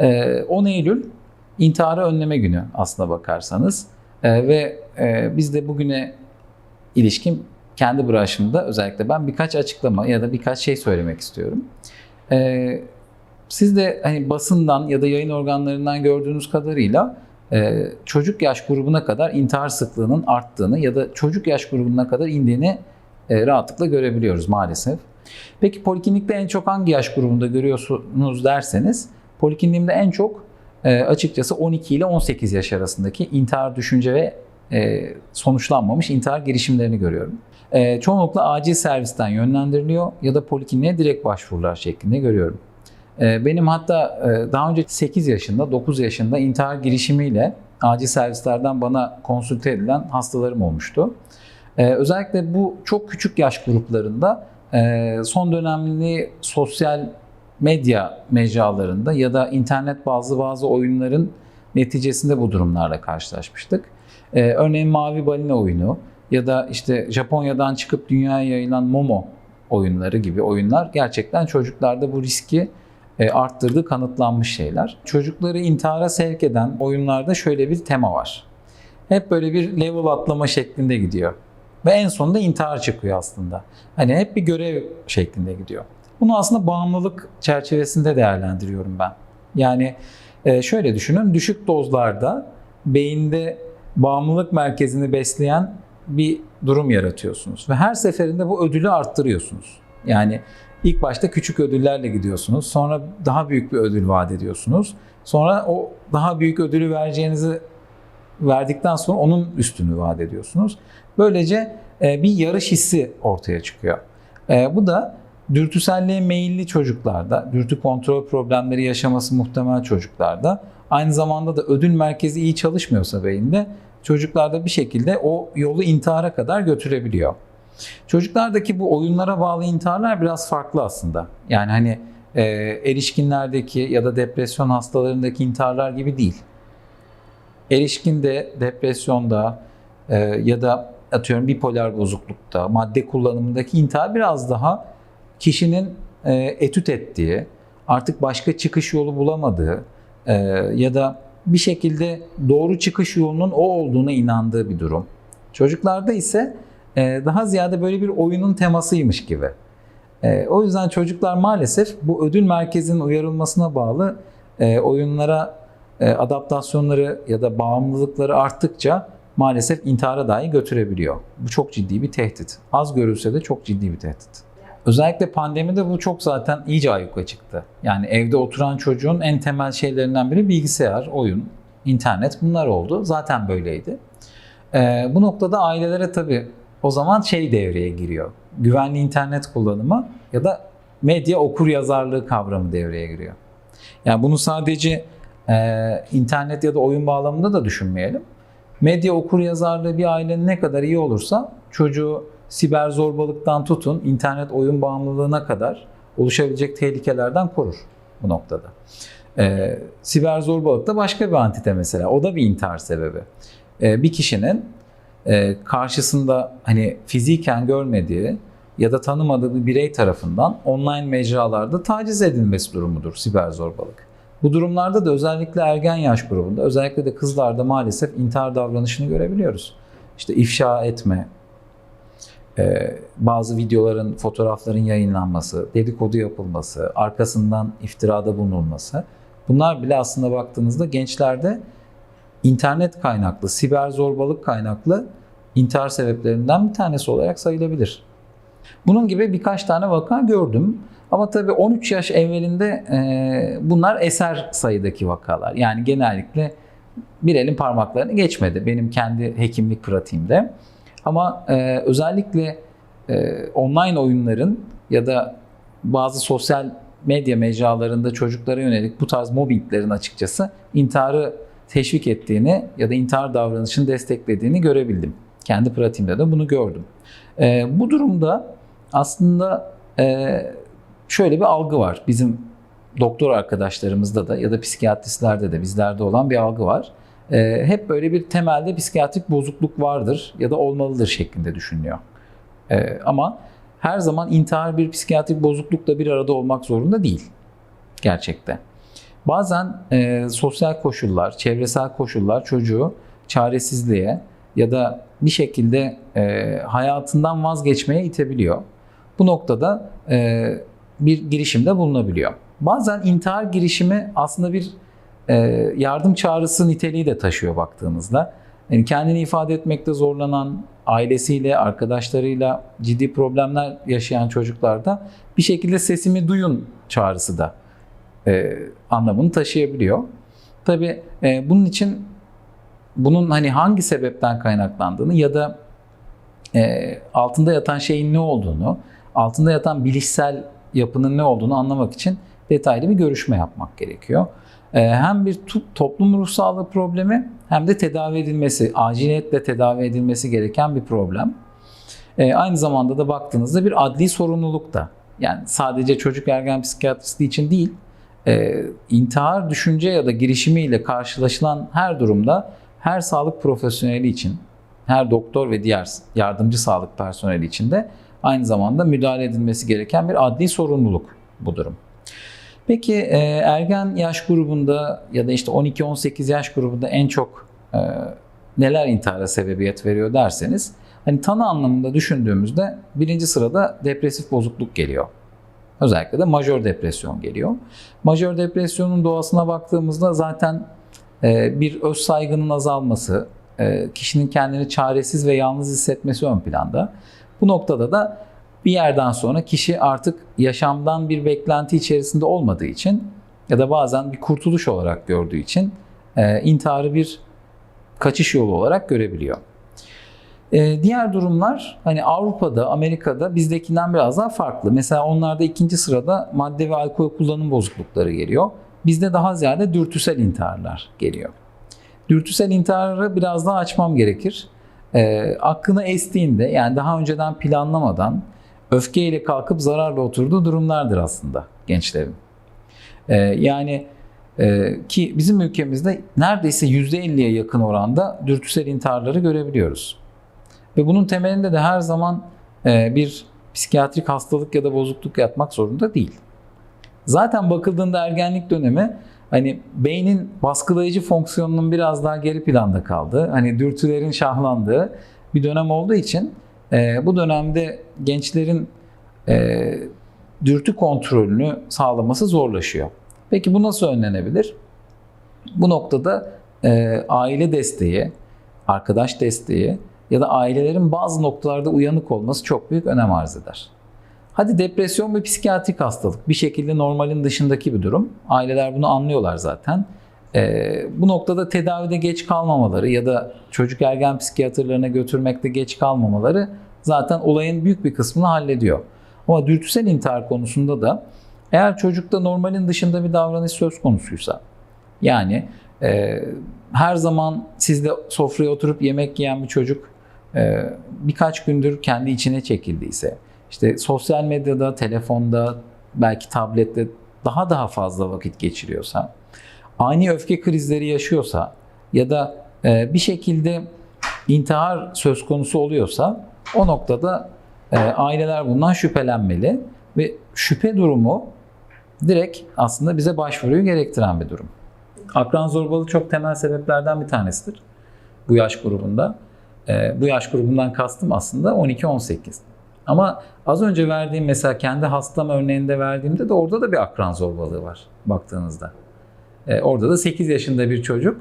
E, 10 Eylül intiharı önleme günü aslına bakarsanız. E, ve e, biz de bugüne ilişkin kendi branşımda özellikle ben birkaç açıklama ya da birkaç şey söylemek istiyorum. E, siz de hani basından ya da yayın organlarından gördüğünüz kadarıyla e, çocuk yaş grubuna kadar intihar sıklığının arttığını ya da çocuk yaş grubuna kadar indiğini e, rahatlıkla görebiliyoruz maalesef. Peki poliklinikte en çok hangi yaş grubunda görüyorsunuz derseniz polikliniğimde en çok e, açıkçası 12 ile 18 yaş arasındaki intihar düşünce ve e, sonuçlanmamış intihar girişimlerini görüyorum. E, çoğunlukla acil servisten yönlendiriliyor ya da polikliniğe direkt başvurular şeklinde görüyorum. E, benim hatta e, daha önce 8 yaşında, 9 yaşında intihar girişimiyle acil servislerden bana konsülte edilen hastalarım olmuştu. E, özellikle bu çok küçük yaş gruplarında e, son dönemli sosyal medya mecralarında ya da internet bazı bazı oyunların neticesinde bu durumlarla karşılaşmıştık. Ee, örneğin Mavi Balina oyunu ya da işte Japonya'dan çıkıp dünyaya yayılan Momo oyunları gibi oyunlar gerçekten çocuklarda bu riski e, arttırdığı kanıtlanmış şeyler. Çocukları intihara sevk eden oyunlarda şöyle bir tema var. Hep böyle bir level atlama şeklinde gidiyor. Ve en sonunda intihar çıkıyor aslında. Hani hep bir görev şeklinde gidiyor. Bunu aslında bağımlılık çerçevesinde değerlendiriyorum ben. Yani e, şöyle düşünün, düşük dozlarda beyinde bağımlılık merkezini besleyen bir durum yaratıyorsunuz. Ve her seferinde bu ödülü arttırıyorsunuz. Yani ilk başta küçük ödüllerle gidiyorsunuz. Sonra daha büyük bir ödül vaat ediyorsunuz. Sonra o daha büyük ödülü vereceğinizi verdikten sonra onun üstünü vaat ediyorsunuz. Böylece e, bir yarış hissi ortaya çıkıyor. E, bu da dürtüselliğe meyilli çocuklarda, dürtü kontrol problemleri yaşaması muhtemel çocuklarda, aynı zamanda da ödül merkezi iyi çalışmıyorsa beyinde çocuklarda bir şekilde o yolu intihara kadar götürebiliyor. Çocuklardaki bu oyunlara bağlı intiharlar biraz farklı aslında. Yani hani e, erişkinlerdeki ya da depresyon hastalarındaki intiharlar gibi değil. Erişkinde, depresyonda e, ya da atıyorum bipolar bozuklukta, madde kullanımındaki intihar biraz daha kişinin e, etüt ettiği, artık başka çıkış yolu bulamadığı e, ya da bir şekilde doğru çıkış yolunun o olduğuna inandığı bir durum. Çocuklarda ise e, daha ziyade böyle bir oyunun temasıymış gibi. E, o yüzden çocuklar maalesef bu ödül merkezinin uyarılmasına bağlı e, oyunlara e, adaptasyonları ya da bağımlılıkları arttıkça maalesef intihara dahi götürebiliyor. Bu çok ciddi bir tehdit. Az görülse de çok ciddi bir tehdit. Özellikle pandemide bu çok zaten iyice ayyuka çıktı. Yani evde oturan çocuğun en temel şeylerinden biri bilgisayar, oyun, internet bunlar oldu. Zaten böyleydi. Ee, bu noktada ailelere tabii o zaman şey devreye giriyor. Güvenli internet kullanımı ya da medya okur yazarlığı kavramı devreye giriyor. Yani bunu sadece e, internet ya da oyun bağlamında da düşünmeyelim. Medya okur yazarlığı bir ailenin ne kadar iyi olursa çocuğu siber zorbalıktan tutun internet oyun bağımlılığına kadar oluşabilecek tehlikelerden korur bu noktada. Ee, siber zorbalık da başka bir antite mesela. O da bir intihar sebebi. Ee, bir kişinin e, karşısında hani fiziken görmediği ya da tanımadığı bir birey tarafından online mecralarda taciz edilmesi durumudur siber zorbalık. Bu durumlarda da özellikle ergen yaş grubunda, özellikle de kızlarda maalesef intihar davranışını görebiliyoruz. İşte ifşa etme, bazı videoların, fotoğrafların yayınlanması, dedikodu yapılması, arkasından iftirada bulunulması. Bunlar bile aslında baktığınızda gençlerde internet kaynaklı, siber zorbalık kaynaklı intihar sebeplerinden bir tanesi olarak sayılabilir. Bunun gibi birkaç tane vaka gördüm. Ama tabii 13 yaş evvelinde e, bunlar eser sayıdaki vakalar. Yani genellikle bir elin parmaklarını geçmedi benim kendi hekimlik pratiğimde. Ama e, özellikle e, online oyunların ya da bazı sosyal medya mecralarında çocuklara yönelik bu tarz mobbinglerin açıkçası intiharı teşvik ettiğini ya da intihar davranışını desteklediğini görebildim. Kendi pratiğimde de bunu gördüm. E, bu durumda aslında e, şöyle bir algı var. Bizim doktor arkadaşlarımızda da ya da psikiyatristlerde de bizlerde olan bir algı var. Ee, hep böyle bir temelde psikiyatrik bozukluk vardır ya da olmalıdır şeklinde düşünülüyor. Ee, ama her zaman intihar bir psikiyatrik bozuklukla bir arada olmak zorunda değil gerçekte. Bazen e, sosyal koşullar, çevresel koşullar çocuğu çaresizliğe ya da bir şekilde e, hayatından vazgeçmeye itebiliyor. Bu noktada e, bir girişimde bulunabiliyor. Bazen intihar girişimi aslında bir e, yardım çağrısı niteliği de taşıyor baktığımızda. Yani kendini ifade etmekte zorlanan, ailesiyle, arkadaşlarıyla ciddi problemler yaşayan çocuklarda bir şekilde sesimi duyun çağrısı da e, anlamını taşıyabiliyor. Tabii e, bunun için bunun hani hangi sebepten kaynaklandığını ya da e, altında yatan şeyin ne olduğunu, altında yatan bilişsel yapının ne olduğunu anlamak için detaylı bir görüşme yapmak gerekiyor. E, hem bir toplum ruh sağlığı problemi hem de tedavi edilmesi, aciliyetle tedavi edilmesi gereken bir problem. E, aynı zamanda da baktığınızda bir adli sorumluluk da. Yani sadece çocuk ergen psikiyatristi için değil, e, intihar düşünce ya da girişimiyle karşılaşılan her durumda her sağlık profesyoneli için, her doktor ve diğer yardımcı sağlık personeli için de aynı zamanda müdahale edilmesi gereken bir adli sorumluluk bu durum. Peki e, ergen yaş grubunda ya da işte 12-18 yaş grubunda en çok e, neler intihara sebebiyet veriyor derseniz hani tanı anlamında düşündüğümüzde birinci sırada depresif bozukluk geliyor. Özellikle de majör depresyon geliyor. Majör depresyonun doğasına baktığımızda zaten e, bir öz saygının azalması, kişinin kendini çaresiz ve yalnız hissetmesi ön planda. Bu noktada da bir yerden sonra kişi artık yaşamdan bir beklenti içerisinde olmadığı için ya da bazen bir kurtuluş olarak gördüğü için e, intiharı bir kaçış yolu olarak görebiliyor. E, diğer durumlar hani Avrupa'da, Amerika'da bizdekinden biraz daha farklı. Mesela onlarda ikinci sırada madde ve alkol kullanım bozuklukları geliyor. Bizde daha ziyade dürtüsel intiharlar geliyor. Dürtüsel intiharı biraz daha açmam gerekir. E, aklına estiğinde yani daha önceden planlamadan öfkeyle kalkıp zararla oturduğu durumlardır aslında gençlerin. E, yani e, ki bizim ülkemizde neredeyse %50'ye yakın oranda dürtüsel intiharları görebiliyoruz. Ve bunun temelinde de her zaman e, bir psikiyatrik hastalık ya da bozukluk yatmak zorunda değil. Zaten bakıldığında ergenlik dönemi hani beynin baskılayıcı fonksiyonunun biraz daha geri planda kaldığı, hani dürtülerin şahlandığı bir dönem olduğu için e, bu dönemde gençlerin e, dürtü kontrolünü sağlaması zorlaşıyor. Peki bu nasıl önlenebilir? Bu noktada e, aile desteği, arkadaş desteği ya da ailelerin bazı noktalarda uyanık olması çok büyük önem arz eder. Hadi depresyon bir psikiyatrik hastalık. Bir şekilde normalin dışındaki bir durum. Aileler bunu anlıyorlar zaten. Ee, bu noktada tedavide geç kalmamaları ya da çocuk ergen psikiyatrlarına götürmekte geç kalmamaları zaten olayın büyük bir kısmını hallediyor. Ama dürtüsel intihar konusunda da eğer çocukta normalin dışında bir davranış söz konusuysa yani e, her zaman sizde sofraya oturup yemek yiyen bir çocuk e, birkaç gündür kendi içine çekildiyse işte sosyal medyada, telefonda, belki tablette daha daha fazla vakit geçiriyorsa, ani öfke krizleri yaşıyorsa ya da e, bir şekilde intihar söz konusu oluyorsa o noktada e, aileler bundan şüphelenmeli ve şüphe durumu direkt aslında bize başvuruyu gerektiren bir durum. Akran zorbalığı çok temel sebeplerden bir tanesidir bu yaş grubunda. E, bu yaş grubundan kastım aslında 12-18. Ama az önce verdiğim mesela kendi hastam örneğinde verdiğimde de orada da bir akran zorbalığı var baktığınızda. E, orada da 8 yaşında bir çocuk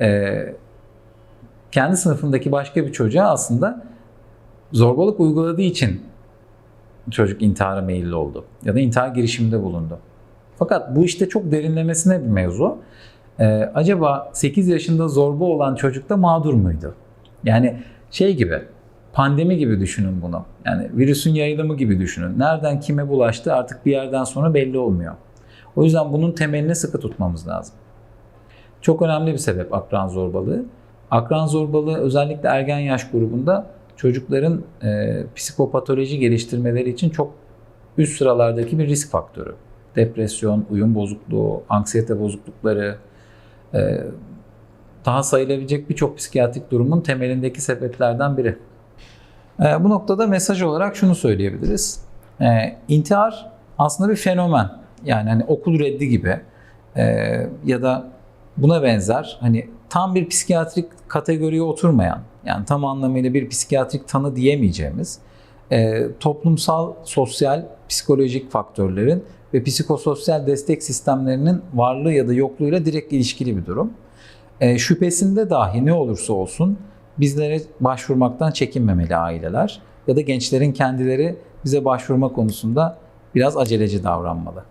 e, kendi sınıfındaki başka bir çocuğa aslında zorbalık uyguladığı için çocuk intihara meyilli oldu. Ya da intihar girişiminde bulundu. Fakat bu işte çok derinlemesine bir mevzu. E, acaba 8 yaşında zorba olan çocuk da mağdur muydu? Yani şey gibi pandemi gibi düşünün bunu. Yani virüsün yayılımı gibi düşünün. Nereden kime bulaştı artık bir yerden sonra belli olmuyor. O yüzden bunun temelini sıkı tutmamız lazım. Çok önemli bir sebep akran zorbalığı. Akran zorbalığı özellikle ergen yaş grubunda çocukların e, psikopatoloji geliştirmeleri için çok üst sıralardaki bir risk faktörü. Depresyon, uyum bozukluğu, anksiyete bozuklukları, e, daha sayılabilecek birçok psikiyatrik durumun temelindeki sebeplerden biri. E, bu noktada mesaj olarak şunu söyleyebiliriz. E, intihar aslında bir fenomen. Yani hani okul reddi gibi. e, ya da buna benzer hani tam bir psikiyatrik kategoriye oturmayan yani tam anlamıyla bir psikiyatrik tanı diyemeyeceğimiz e, toplumsal, sosyal, psikolojik faktörlerin ve psikososyal destek sistemlerinin varlığı ya da yokluğuyla direkt ilişkili bir durum. E, şüphesinde dahi ne olursa olsun bizlere başvurmaktan çekinmemeli aileler ya da gençlerin kendileri bize başvurma konusunda biraz aceleci davranmalı.